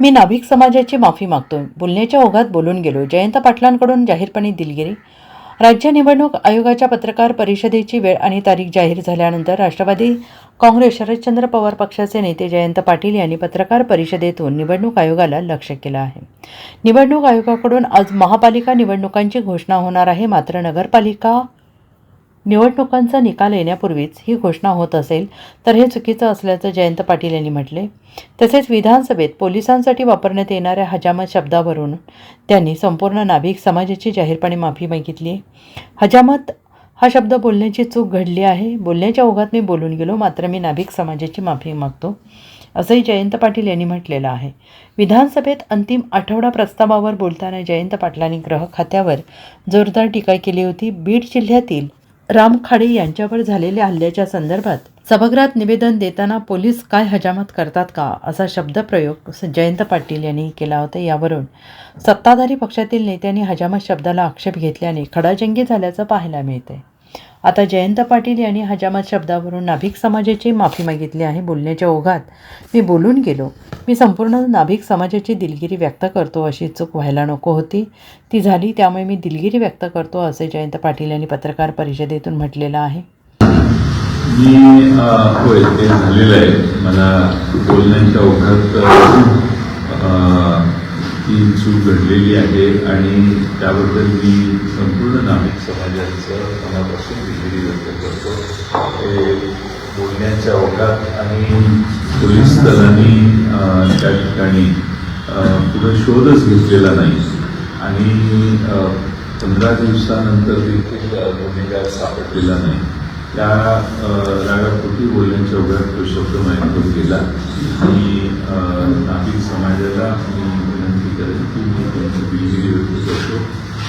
मी नाभिक समाजाची माफी मागतो बोलण्याच्या ओघात बोलून गेलो जयंत पाटलांकडून जाहीरपणे दिलगिरी. राज्य निवडणूक आयोगाच्या पत्रकार परिषदेची वेळ आणि तारीख जाहीर झाल्यानंतर राष्ट्रवादी काँग्रेस शरदचंद्र पवार पक्षाचे नेते जयंत पाटील यांनी पत्रकार परिषदेतून निवडणूक आयोगाला लक्ष केलं आहे. निवडणूक आयोगाकडून आज महापालिका निवडणुकांची घोषणा होणार आहे. मात्र नगरपालिका निवडणुकांचा निकाल येण्यापूर्वीच ही घोषणा होत असेल तर हे चुकीचं असल्याचं जयंत पाटील यांनी म्हटले. तसेच विधानसभेत पोलिसांसाठी वापरण्यात येणाऱ्या हजामत शब्दावरून त्यांनी संपूर्ण नाभिक समाजाची जाहीरपणे माफी मागितली. हजामत हा शब्द बोलण्याची चूक घडली आहे. बोलण्याच्या ओघात मी बोलून गेलो मात्र मी नाभिक समाजाची माफी मागतो असंही जयंत पाटील यांनी म्हटलेलं आहे. विधानसभेत अंतिम आठवडा प्रस्तावावर बोलताना जयंत पाटलांनी ग्रह खात्यावर जोरदार टीका केली होती. बीड जिल्ह्यातील राम खाडे यांच्यावर झालेल्या हल्ल्याच्या संदर्भात सभागृहात निवेदन देताना पोलीस काय हजामत करतात का असा शब्दप्रयोग जयंत पाटील यांनी केला होता. यावरून सत्ताधारी पक्षातील नेत्यांनी हजामत शब्दाला आक्षेप घेतल्याने खडाजंगी झाल्याचं पाहायला मिळते आता जयंत पाटील यांनी हजामत शब्दावरून नाभिक समाजाची माफी मागितली आहे बोलण्याच्या ओघात. मी बोलून गेलो. मी संपूर्ण नाभिक समाजाची दिलगिरी व्यक्त करतो अशी चूक व्हायला नको होती. ती झाली त्यामुळे मी दिलगिरी व्यक्त करतो असे जयंत पाटील यांनी पत्रकार परिषदेतून म्हटलेलं आहे. मी होय ते झालेलं आहे. मला बोलण्याच्या ओघात ही ती चूक घडलेली आहे आणि त्याबद्दल मी संपूर्ण नाभिक समाजाचं मनापासून दिलगिरी व्यक्त करतो. हे बोलण्याच्या ओघात आणि पोलीस दलांनी त्या ठिकाणी पुढं पुढे शोधच घेतलेला नाही. आणि पंधरा दिवसानंतर देखील गुन्हेगार सापडलेला नाही. त्या रागापोटी बोलण्याच्या ओघात तो शब्द माहीत गेला आणि